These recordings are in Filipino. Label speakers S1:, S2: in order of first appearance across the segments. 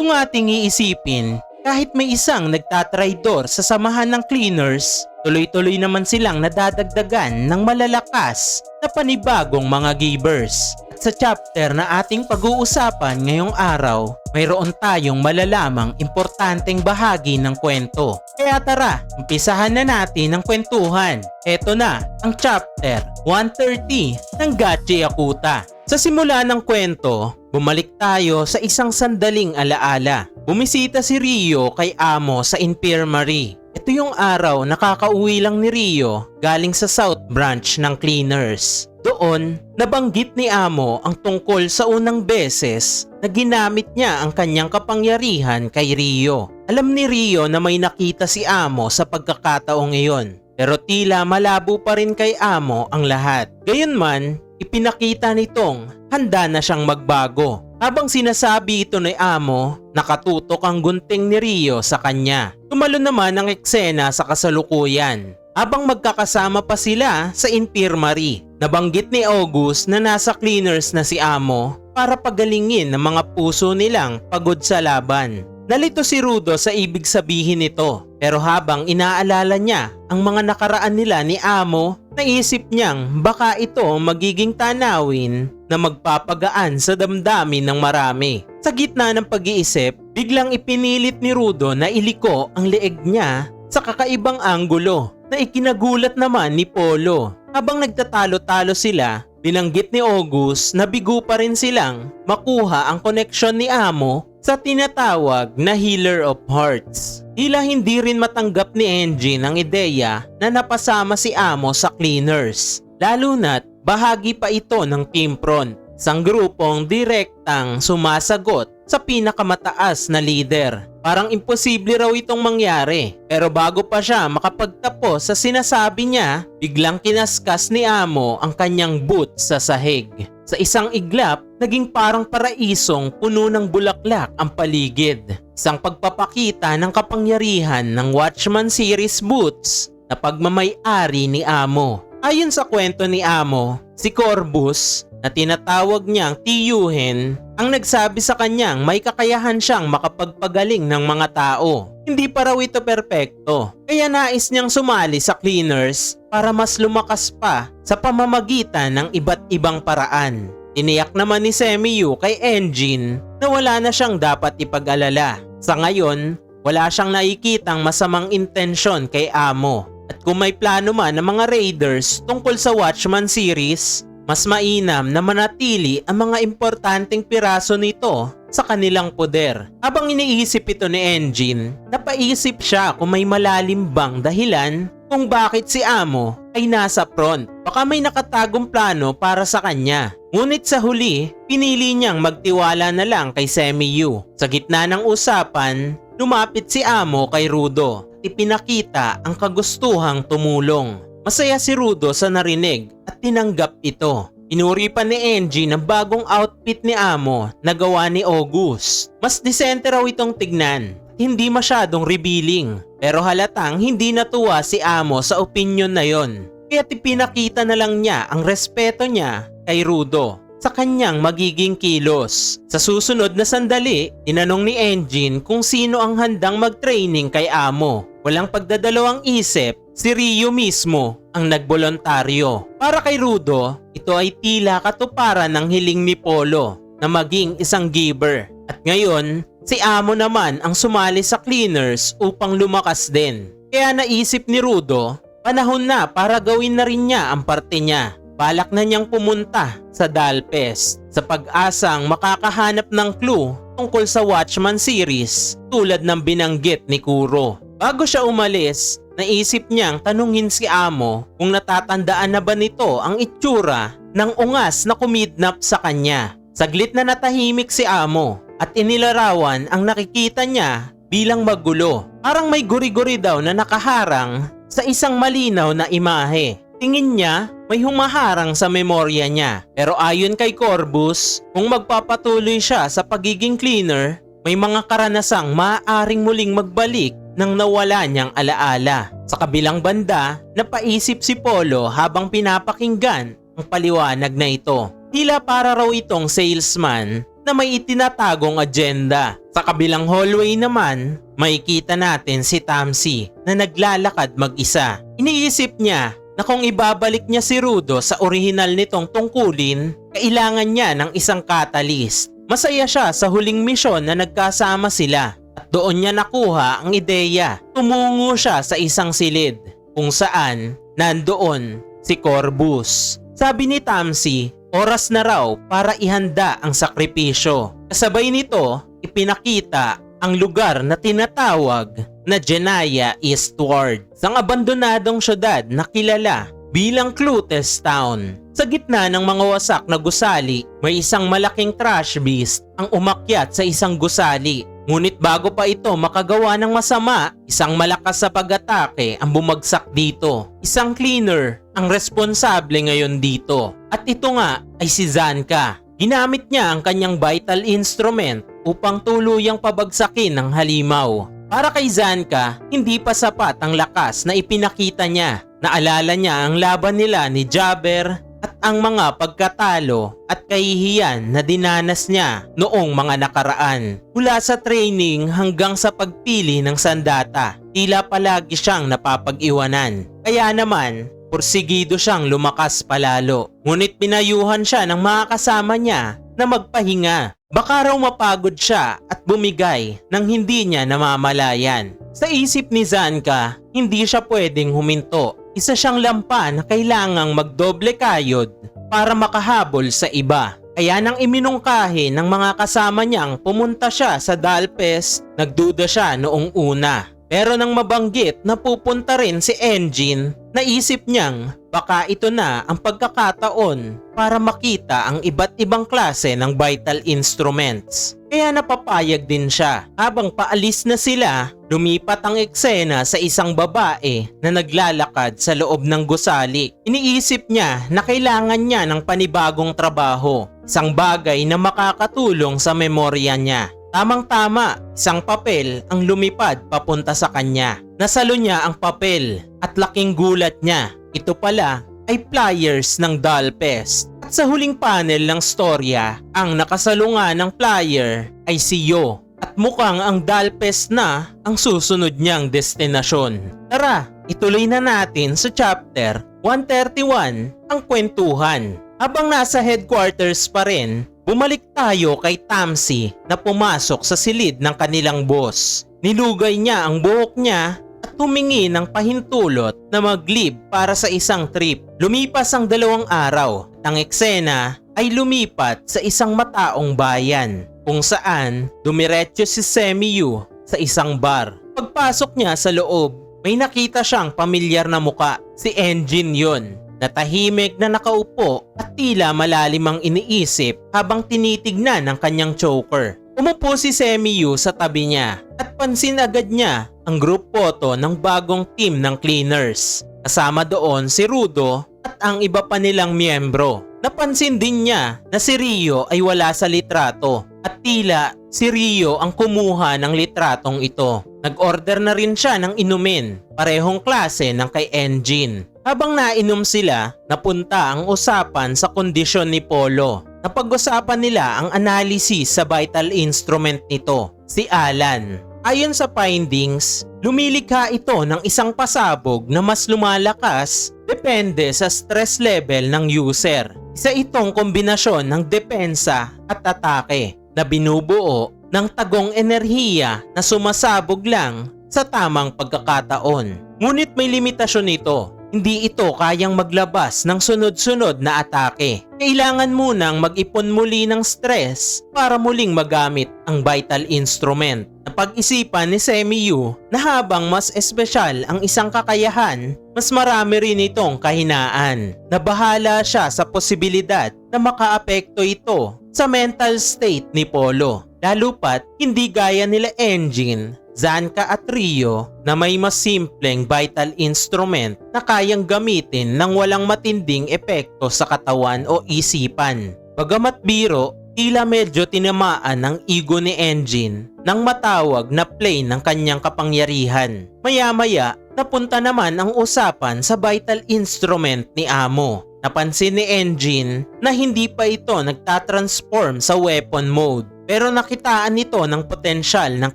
S1: Kung ating iisipin, kahit may isang nagtatraidor sa samahan ng cleaners, tuloy-tuloy naman silang nadadagdagan ng malalakas na panibagong mga givers. At sa chapter na ating pag-uusapan ngayong araw, mayroon tayong malalamang importanteng bahagi ng kwento. Kaya tara, umpisahan na natin ang kwentuhan. Ito na ang chapter 130 ng Gachi Akuta. Sa simula ng kwento, bumalik tayo sa isang sandaling alaala. Bumisita si Rio kay Amo sa infirmary. Ito yung araw nakakauwi lang ni Rio galing sa South Branch ng Cleaners. Doon, nabanggit ni Amo ang tungkol sa unang beses na ginamit niya ang kanyang kapangyarihan kay Rio. Alam ni Rio na may nakita si Amo sa pagkakataong iyon. Pero tila malabo pa rin kay Amo ang lahat. Gayunman, ipinakita nitong handa na siyang magbago. Habang sinasabi ito ni Amo, nakatutok ang gunting ni Rio sa kanya. Tumalo naman ang eksena sa kasalukuyan. Habang magkakasama pa sila sa infirmary, nabanggit ni August na nasa cleaners na si Amo para pagalingin ang mga puso nilang pagod sa laban. Nalito si Rudo sa ibig sabihin nito pero habang inaalala niya ang mga nakaraan nila ni Amo, naisip niyang baka ito magiging tanawin na magpapagaan sa damdamin ng marami. Sa gitna ng pag-iisip, biglang ipinilit ni Rudo na iliko ang leeg niya sa kakaibang anggulo na ikinagulat naman ni Polo. Habang nagtatalo-talo sila, binanggit ni August na bigo pa rin silang makuha ang koneksyon ni Amo sa tinatawag na Healer of Hearts. Tila hindi rin matanggap ni Engine ang ideya na napasama si Amo sa cleaners. Lalo na't bahagi pa ito ng Team Front, isang grupong direktang sumasagot sa pinakamataas na leader. Parang imposible raw itong mangyari. Pero bago pa siya makapagtapos sa sinasabi niya, biglang kinaskas ni Amo ang kanyang boot sa sahig. Sa isang iglap, naging parang paraisong puno ng bulaklak ang paligid. Isang pagpapakita ng kapangyarihan ng Watchman series boots na pagmamay-ari ni Amo. Ayon sa kwento ni Amo, si Corbus na tinatawag niyang tiyuhin ang nagsabi sa kanyang may kakayahan siyang makapagpagaling ng mga tao. Hindi pa raw ito perpekto. Kaya nais niyang sumali sa cleaners para mas lumakas pa sa pamamagitan ng iba't ibang paraan. Tiniyak naman ni Semiyu kay Engine na wala na siyang dapat ipag-alala. Sa ngayon, wala siyang nakikitang masamang intensyon kay Amo. At kung may plano man ng mga raiders tungkol sa Watchman series, mas mainam na manatili ang mga importanteng piraso nito sa kanilang poder. Habang iniisip ito ni Engine, napaisip siya kung may malalim bang dahilan kung bakit si Amo ay nasa front. Baka may nakatagong plano para sa kanya. Ngunit sa huli, pinili niyang magtiwala na lang kay Semiyu. Sa gitna ng usapan, lumapit si Amo kay Rudo at ipinakita ang kagustuhang tumulong. Masaya si Rudo sa narinig at tinanggap ito. Inuri pa ni Engie ang bagong outfit ni Amo na gawa ni August. Mas disente raw itong tignan hindi masyadong revealing. Pero halatang hindi natuwa si Amo sa opinion na yon. Kaya ipinakita na lang niya ang respeto niya kay Rudo sa kanyang magiging kilos. Sa susunod na sandali, tinanong ni Engine kung sino ang handang mag-training kay Amo. Walang pagdadalawang isip, si Rio mismo ang nagbolontaryo. Para kay Rudo, ito ay tila katuparan ng hiling ni Polo na maging isang giver. At ngayon, si Amo naman ang sumali sa cleaners upang lumakas din. Kaya naisip ni Rudo, panahon na para gawin na rin niya ang parte niya. Balak na niyang pumunta sa Dalpest sa pag-asang makakahanap ng clue tungkol sa Watchman series tulad ng binanggit ni Kuro. Bago siya umalis, naisip niyang tanungin si Amo kung natatandaan na ba nito ang itsura ng ungas na kumidnap sa kanya. Saglit na natahimik si Amo at inilarawan ang nakikita niya bilang magulo. Parang may guri-guri daw na nakaharang sa isang malinaw na imahe. Tingin niya may humaharang sa memorya niya. Pero ayon kay Corbus, kung magpapatuloy siya sa pagiging cleaner, may mga karanasang maaaring muling magbalik ng nawala niyang alaala. Sa kabilang banda, napaisip si Polo habang pinapakinggan ang paliwanag na ito. Tila para raw itong salesman na may itinatagong agenda. Sa kabilang hallway naman, makikita natin si Tamsi na naglalakad mag-isa. Iniisip niya na kung ibabalik niya si Rudo sa orihinal nitong tungkulin, kailangan niya ng isang catalyst. Masaya siya sa huling misyon na nagkasama sila at doon niya nakuha ang ideya. Tumungo siya sa isang silid kung saan nandoon si Corbus. Sabi ni Tamsi, oras na raw para ihanda ang sakripisyo. Kasabay nito, ipinakita ang lugar na tinatawag na Jenaya Eastward, isang abandonadong syudad na kilala bilang Clutes Town. Sa gitna ng mga wasak na gusali, may isang malaking trash beast ang umakyat sa isang gusali. Ngunit bago pa ito makagawa ng masama, isang malakas sa pag-atake ang bumagsak dito. Isang cleaner ang responsable ngayon dito. At ito nga ay si Zanka. Ginamit niya ang kanyang vital instrument upang tuluyang pabagsakin ng halimaw. Para kay Zanka, hindi pa sapat ang lakas na ipinakita niya. Naalala niya ang laban nila ni Jabber at ang mga pagkatalo at kahihiyan na dinanas niya noong mga nakaraan. Mula sa training hanggang sa pagpili ng sandata, tila palagi siyang napapag-iwanan. Kaya naman, Porsigido siyang lumakas palalo. Ngunit pinayuhan siya ng mga kasama niya na magpahinga. Baka raw mapagod siya at bumigay nang hindi niya namamalayan. Sa isip ni Zanka, hindi siya pwedeng huminto. Isa siyang lampa na kailangang magdoble kayod para makahabol sa iba. Kaya nang iminungkahi ng mga kasama niyang pumunta siya sa Dalpes, nagduda siya noong una. Pero nang mabanggit na pupunta rin si Engine, naisip niyang baka ito na ang pagkakataon para makita ang iba't ibang klase ng vital instruments. Kaya napapayag din siya. Habang paalis na sila, lumipat ang eksena sa isang babae na naglalakad sa loob ng gusali. Iniisip niya na kailangan niya ng panibagong trabaho, isang bagay na makakatulong sa memorya niya. Tamang-tama, isang papel ang lumipad papunta sa kanya. Nasalo niya ang papel at laking gulat niya. Ito pala ay flyers ng Dalpest. At sa huling panel ng storya, ang nakasalunga ng flyer ay si Yo. At mukhang ang Dalpest na ang susunod niyang destinasyon. Tara, ituloy na natin sa chapter 131 ang kwentuhan. Habang nasa headquarters pa rin, Bumalik tayo kay Tamsi na pumasok sa silid ng kanilang boss. Nilugay niya ang buhok niya at humingi ng pahintulot na mag-leave para sa isang trip. Lumipas ang dalawang araw at ang eksena ay lumipat sa isang mataong bayan kung saan dumiretso si Semiyu sa isang bar. Pagpasok niya sa loob, may nakita siyang pamilyar na muka. Si Engine yon na tahimik na nakaupo at tila malalim ang iniisip habang tinitignan ang kanyang choker. Umupo si Semiyu sa tabi niya at pansin agad niya ang group photo ng bagong team ng cleaners. Kasama doon si Rudo ang iba pa nilang miyembro. Napansin din niya na si Rio ay wala sa litrato at tila si Rio ang kumuha ng litratong ito. Nag-order na rin siya ng inumin, parehong klase ng kay Engine. Habang nainom sila, napunta ang usapan sa kondisyon ni Polo. Napag-usapan nila ang analysis sa vital instrument nito, si Alan. Ayon sa findings, lumilikha ito ng isang pasabog na mas lumalakas depende sa stress level ng user. Isa itong kombinasyon ng depensa at atake na binubuo ng tagong enerhiya na sumasabog lang sa tamang pagkakataon. Ngunit may limitasyon nito hindi ito kayang maglabas ng sunod-sunod na atake. Kailangan munang mag-ipon muli ng stress para muling magamit ang vital instrument. Napag-isipan ni Semiyu na habang mas espesyal ang isang kakayahan, mas marami rin itong kahinaan. Nabahala siya sa posibilidad na makaapekto ito sa mental state ni Polo. Lalo pat hindi gaya nila Engine Zanka at Rio na may mas simpleng vital instrument na kayang gamitin ng walang matinding epekto sa katawan o isipan. Bagamat biro, tila medyo tinamaan ng ego ni Engine nang matawag na plane ng kanyang kapangyarihan. Maya-maya, napunta naman ang usapan sa vital instrument ni Amo. Napansin ni Engine na hindi pa ito nagtatransform sa weapon mode pero nakitaan nito ng potensyal ng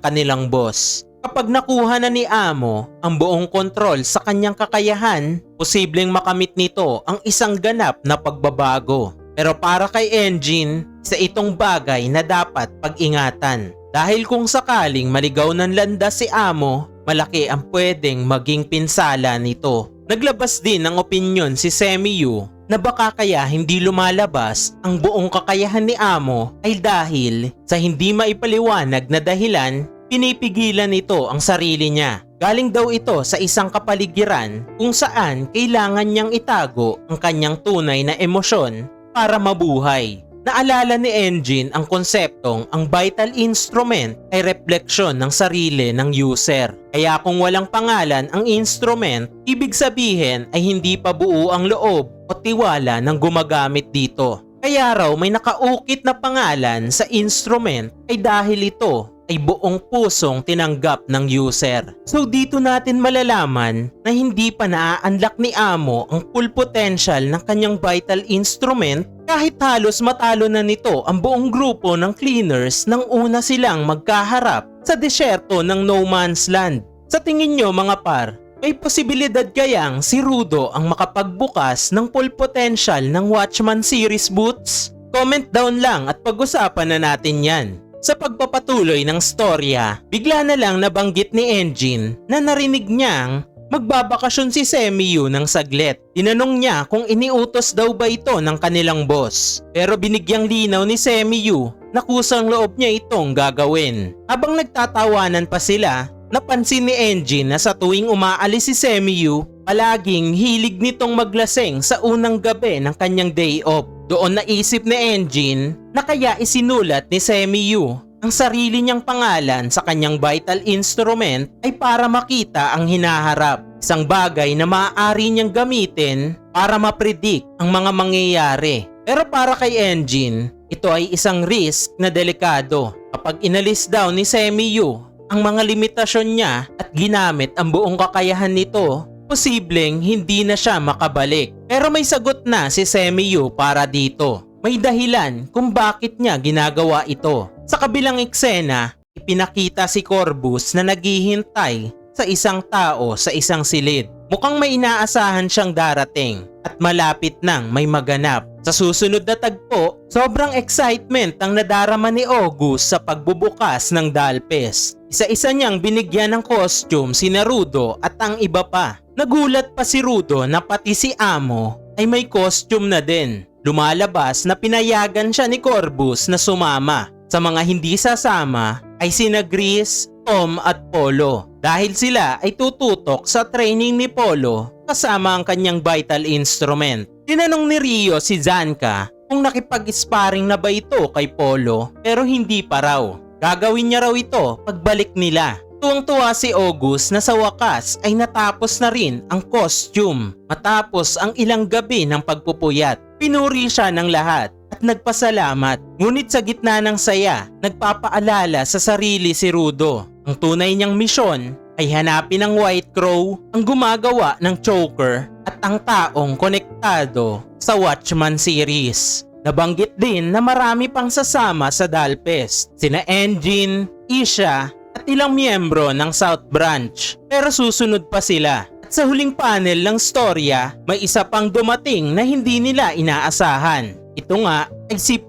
S1: kanilang boss. Kapag nakuha na ni Amo ang buong kontrol sa kanyang kakayahan, posibleng makamit nito ang isang ganap na pagbabago. Pero para kay Engine, sa itong bagay na dapat pag-ingatan. Dahil kung sakaling maligaw ng landas si Amo, malaki ang pwedeng maging pinsala nito. Naglabas din ng opinyon si Semiyu na baka kaya hindi lumalabas ang buong kakayahan ni Amo ay dahil sa hindi maipaliwanag na dahilan, pinipigilan nito ang sarili niya. Galing daw ito sa isang kapaligiran kung saan kailangan niyang itago ang kanyang tunay na emosyon para mabuhay. Naalala ni Engine ang konseptong ang vital instrument ay refleksyon ng sarili ng user. Kaya kung walang pangalan ang instrument, ibig sabihin ay hindi pa buo ang loob o tiwala ng gumagamit dito. Kaya raw may nakaukit na pangalan sa instrument ay dahil ito ay buong pusong tinanggap ng user. So dito natin malalaman na hindi pa naa-unlock ni Amo ang full potential ng kanyang vital instrument kahit halos matalo na nito ang buong grupo ng cleaners nang una silang magkaharap sa disyerto ng No Man's Land. Sa tingin nyo mga par, may posibilidad kayang si Rudo ang makapagbukas ng full potential ng Watchman series boots? Comment down lang at pag-usapan na natin yan. Sa pagpapatuloy ng storya, bigla na lang nabanggit ni Engine na narinig niyang magbabakasyon si Semiyu ng saglit. Tinanong niya kung iniutos daw ba ito ng kanilang boss. Pero binigyang linaw ni Semiyu na kusang loob niya itong gagawin. Habang nagtatawanan pa sila, napansin ni Engine na sa tuwing umaalis si Semiyu, palaging hilig nitong maglaseng sa unang gabi ng kanyang day off. Doon naisip ni Engine na kaya isinulat ni Semiyu ang sarili niyang pangalan sa kanyang vital instrument ay para makita ang hinaharap. Isang bagay na maaari niyang gamitin para mapredict ang mga mangyayari. Pero para kay Engine, ito ay isang risk na delikado. Kapag inalis daw ni Semiyu ang mga limitasyon niya at ginamit ang buong kakayahan nito, posibleng hindi na siya makabalik. Pero may sagot na si Semiyu para dito. May dahilan kung bakit niya ginagawa ito. Sa kabilang eksena, ipinakita si Corbus na naghihintay sa isang tao sa isang silid. Mukhang may inaasahan siyang darating at malapit nang may maganap. Sa susunod na tagpo, sobrang excitement ang nadarama ni August sa pagbubukas ng Dalpes. Isa-isa niyang binigyan ng costume si Naruto at ang iba pa. Nagulat pa si Rudo na pati si Amo ay may costume na din. Lumalabas na pinayagan siya ni Corbus na sumama. Sa mga hindi sasama ay sina Gris, Tom at Polo dahil sila ay tututok sa training ni Polo kasama ang kanyang vital instrument. Tinanong ni Rio si Zanka kung nakipag-sparring na ba ito kay Polo pero hindi pa raw. Gagawin niya raw ito pagbalik nila. Tuwang-tuwa si August na sa wakas ay natapos na rin ang costume matapos ang ilang gabi ng pagpupuyat. Pinuri siya ng lahat at nagpasalamat. Ngunit sa gitna ng saya, nagpapaalala sa sarili si Rudo. Ang tunay niyang misyon ay hanapin ang White Crow, ang gumagawa ng choker at ang taong konektado sa Watchman series. Nabanggit din na marami pang sasama sa Dalpest, sina Engine, Isha at ilang miyembro ng South Branch. Pero susunod pa sila. At sa huling panel ng storya, may isa pang dumating na hindi nila inaasahan. Ito nga ay si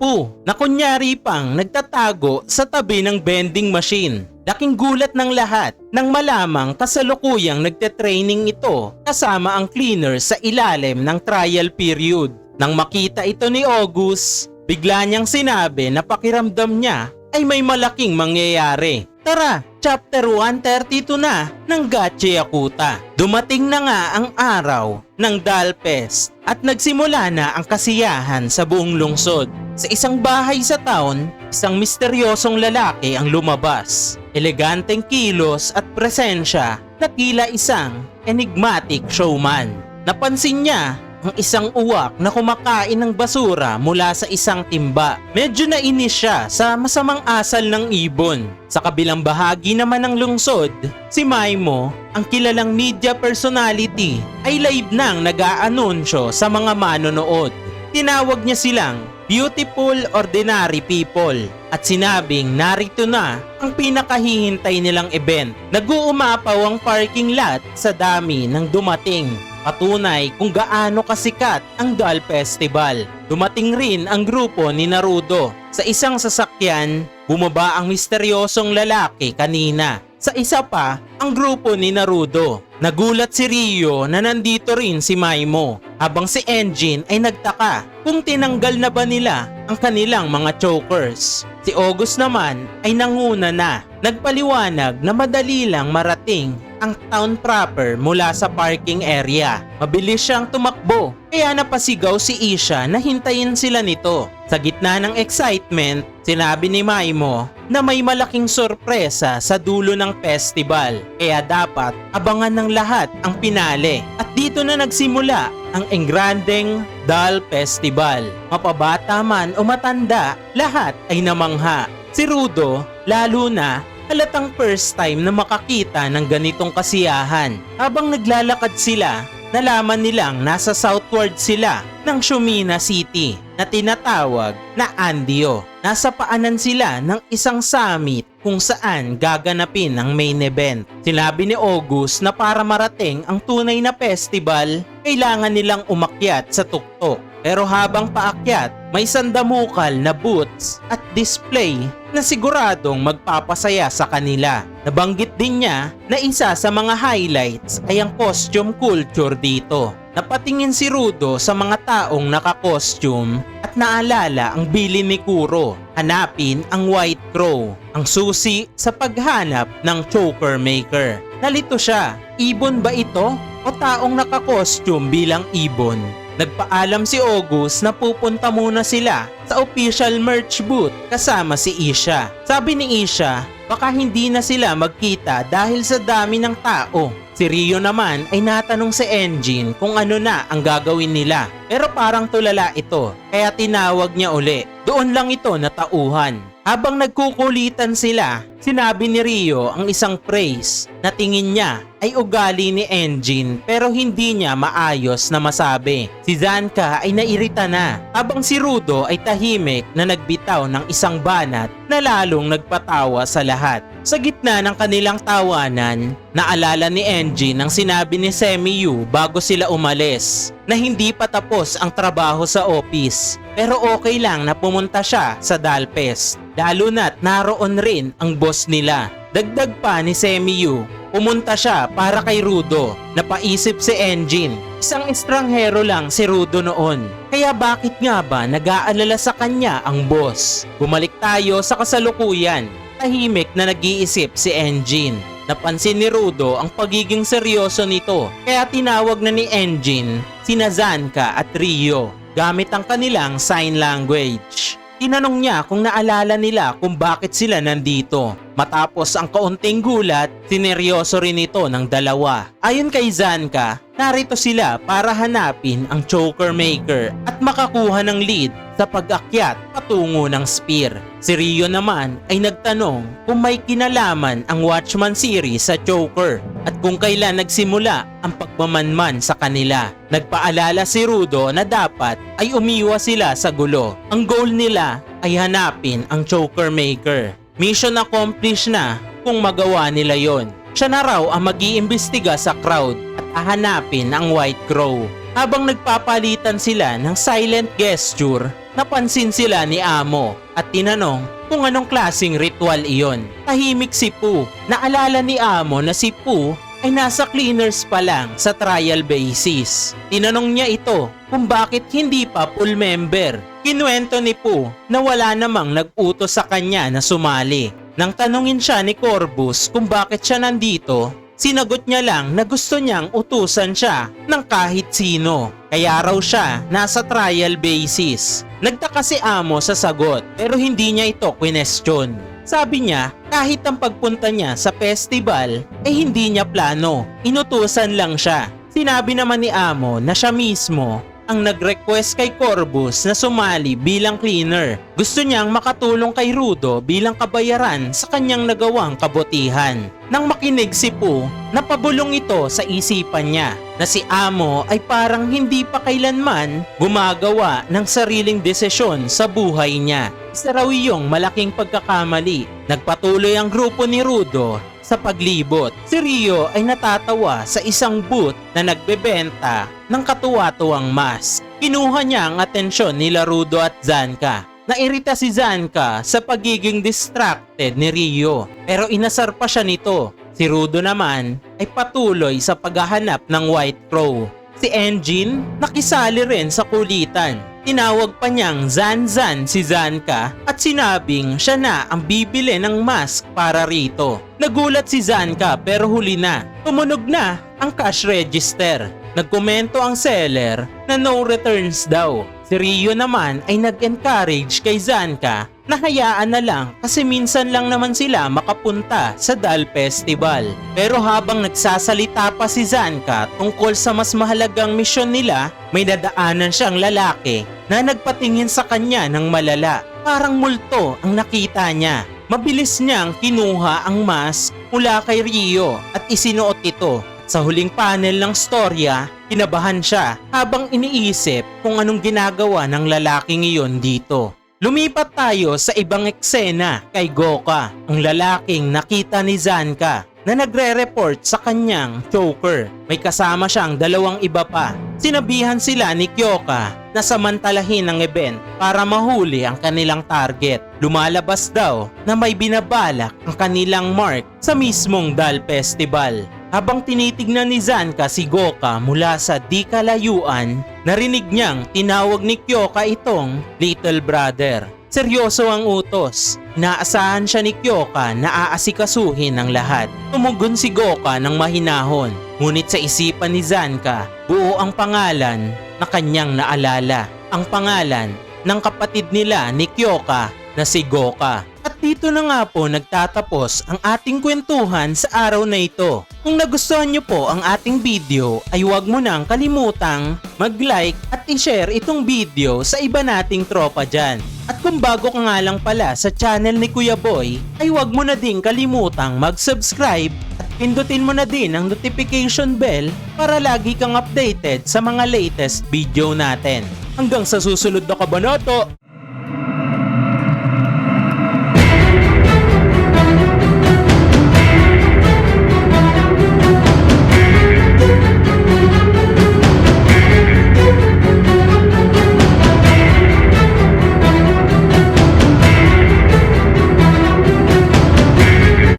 S1: na kunyari pang nagtatago sa tabi ng vending machine. Laking gulat ng lahat nang malamang kasalukuyang nagte-training ito kasama ang cleaner sa ilalim ng trial period. Nang makita ito ni August, bigla niyang sinabi na pakiramdam niya ay may malaking mangyayari. Tara, chapter 132 na ng Gachi Yakuta. Dumating na nga ang araw ng Dalpest at nagsimula na ang kasiyahan sa buong lungsod. Sa isang bahay sa town, isang misteryosong lalaki ang lumabas. Eleganteng kilos at presensya na tila isang enigmatic showman. Napansin niya ang isang uwak na kumakain ng basura mula sa isang timba. Medyo nainis siya sa masamang asal ng ibon. Sa kabilang bahagi naman ng lungsod, si Maimo, ang kilalang media personality, ay live nang nag-aanunsyo sa mga manonood. Tinawag niya silang Beautiful Ordinary People at sinabing narito na ang pinakahihintay nilang event. Nag-uumapaw ang parking lot sa dami ng dumating. Patunay kung gaano kasikat ang Doll Festival. Dumating rin ang grupo ni Naruto. Sa isang sasakyan, bumaba ang misteryosong lalaki kanina. Sa isa pa, ang grupo ni Naruto. Nagulat si Rio na nandito rin si Maimo habang si Engine ay nagtaka kung tinanggal na ba nila ang kanilang mga chokers. Si August naman ay nanguna na. Nagpaliwanag na madali lang marating ang town proper mula sa parking area. Mabilis siyang tumakbo kaya napasigaw si Isha na hintayin sila nito. Sa gitna ng excitement, sinabi ni Maimo na may malaking sorpresa sa dulo ng festival kaya dapat abangan ng lahat ang pinale. At dito na nagsimula ang Engrandeng Doll Festival. Mapabata man o matanda, lahat ay namangha. Si Rudo, lalo na halatang first time na makakita ng ganitong kasiyahan. Habang naglalakad sila, nalaman nilang nasa southward sila ng Shumina City na tinatawag na Andio. Nasa paanan sila ng isang summit kung saan gaganapin ang main event. Sinabi ni August na para marating ang tunay na festival, kailangan nilang umakyat sa tuktok. Pero habang paakyat, may sandamukal na booths at display na siguradong magpapasaya sa kanila. Nabanggit din niya na isa sa mga highlights ay ang costume culture dito. Napatingin si Rudo sa mga taong naka-costume at naalala ang bili ni Kuro. Hanapin ang White Crow, ang susi sa paghanap ng choker maker. Nalito siya, ibon ba ito o taong naka-costume bilang ibon? Nagpaalam si August na pupunta muna sila sa official merch booth kasama si Isha. Sabi ni Isha, baka hindi na sila magkita dahil sa dami ng tao. Si Rio naman ay natanong si Engine kung ano na ang gagawin nila. Pero parang tulala ito, kaya tinawag niya uli. Doon lang ito natauhan. Habang nagkukulitan sila, sinabi ni Rio ang isang phrase na tingin niya ay ugali ni Engine pero hindi niya maayos na masabi. Si Zanka ay nairita na habang si Rudo ay tahimik na nagbitaw ng isang banat na lalong nagpatawa sa lahat. Sa gitna ng kanilang tawanan, naalala ni Engine ang sinabi ni Semiyu bago sila umalis na hindi pa tapos ang trabaho sa office pero okay lang na pumunta siya sa Dalpest. Lalo na't naroon rin ang boss nila. Dagdag pa ni Semiyu, pumunta siya para kay Rudo. Napaisip si Engine. Isang estranghero lang si Rudo noon. Kaya bakit nga ba nag-aalala sa kanya ang boss? Bumalik tayo sa kasalukuyan. Tahimik na nag-iisip si Engine. Napansin ni Rudo ang pagiging seryoso nito kaya tinawag na ni Engine sina Zanka at Rio gamit ang kanilang sign language. Tinanong niya kung naalala nila kung bakit sila nandito. Matapos ang kaunting gulat, sineryoso rin ito ng dalawa. Ayon kay Zanka, narito sila para hanapin ang choker maker at makakuha ng lead sa pag-akyat patungo ng spear. Si Rio naman ay nagtanong kung may kinalaman ang Watchman series sa choker at kung kailan nagsimula ang pagmamanman sa kanila. Nagpaalala si Rudo na dapat ay umiwas sila sa gulo. Ang goal nila ay hanapin ang choker maker. Mission accomplished na kung magawa nila yon. Siya na raw ang mag-iimbestiga sa crowd at hahanapin ang White Crow. Habang nagpapalitan sila ng silent gesture, napansin sila ni Amo at tinanong kung anong klasing ritual iyon. Tahimik si Pooh. Naalala ni Amo na si Pooh ay nasa cleaners pa lang sa trial basis. Tinanong niya ito kung bakit hindi pa full member. Kinuwento ni Pooh na wala namang nag-utos sa kanya na sumali. Nang tanungin siya ni Corbus kung bakit siya nandito, sinagot niya lang na gusto niyang utusan siya ng kahit sino. Kaya raw siya nasa trial basis. Nagtaka si Amo sa sagot pero hindi niya ito question. Sabi niya, kahit ang pagpunta niya sa festival ay hindi niya plano. Inutusan lang siya. Sinabi naman ni Amo na siya mismo ang nag-request kay Corbus na sumali bilang cleaner. Gusto niyang makatulong kay Rudo bilang kabayaran sa kanyang nagawang kabutihan. Nang makinig si Pooh, napabulong ito sa isipan niya na si Amo ay parang hindi pa kailanman gumagawa ng sariling desisyon sa buhay niya. Isa raw iyong malaking pagkakamali. Nagpatuloy ang grupo ni Rudo sa paglibot. Si Rio ay natatawa sa isang booth na nagbebenta ng katuwa-tuwang mask. Kinuha niya ang atensyon nila Rudo at Zanka. Nairita si Zanka sa pagiging distracted ni Rio pero inasar pa siya nito. Si Rudo naman ay patuloy sa paghahanap ng White Crow. Si Engine nakisali rin sa kulitan. Tinawag pa niyang Zan-Zan si Zanka at sinabing siya na ang bibili ng mask para rito. Nagulat si Zanka pero huli na. Tumunog na ang cash register. Nagkomento ang seller na no returns daw. Si Rio naman ay nag-encourage kay Zanka na hayaan na lang kasi minsan lang naman sila makapunta sa Dal Festival. Pero habang nagsasalita pa si Zanka tungkol sa mas mahalagang misyon nila, may dadaanan siyang lalaki na nagpatingin sa kanya ng malala. Parang multo ang nakita niya. Mabilis niyang kinuha ang mask mula kay Rio at isinuot ito. Sa huling panel ng storya, kinabahan siya habang iniisip kung anong ginagawa ng lalaking iyon dito. Lumipat tayo sa ibang eksena kay Goka, ang lalaking nakita ni Zanka na nagre-report sa kanyang choker. May kasama siyang dalawang iba pa. Sinabihan sila ni Kyoka na samantalahin ang event para mahuli ang kanilang target. Lumalabas daw na may binabalak ang kanilang mark sa mismong Dal Festival. Habang tinitignan ni Zanka si Goka mula sa di kalayuan, narinig niyang tinawag ni Kyoka itong little brother. Seryoso ang utos. Inaasahan siya ni Kyoka na aasikasuhin ang lahat. Tumugon si Goka ng mahinahon. Ngunit sa isipan ni Zanka, buo ang pangalan na kanyang naalala. Ang pangalan ng kapatid nila ni Kyoka na si Goka. At dito na nga po nagtatapos ang ating kwentuhan sa araw na ito. Kung nagustuhan nyo po ang ating video ay huwag mo nang kalimutang mag-like at i-share itong video sa iba nating tropa dyan. At kung bago ka nga lang pala sa channel ni Kuya Boy ay huwag mo na din kalimutang mag-subscribe at pindutin mo na din ang notification bell para lagi kang updated sa mga latest video natin. Hanggang sa susunod na kabanata!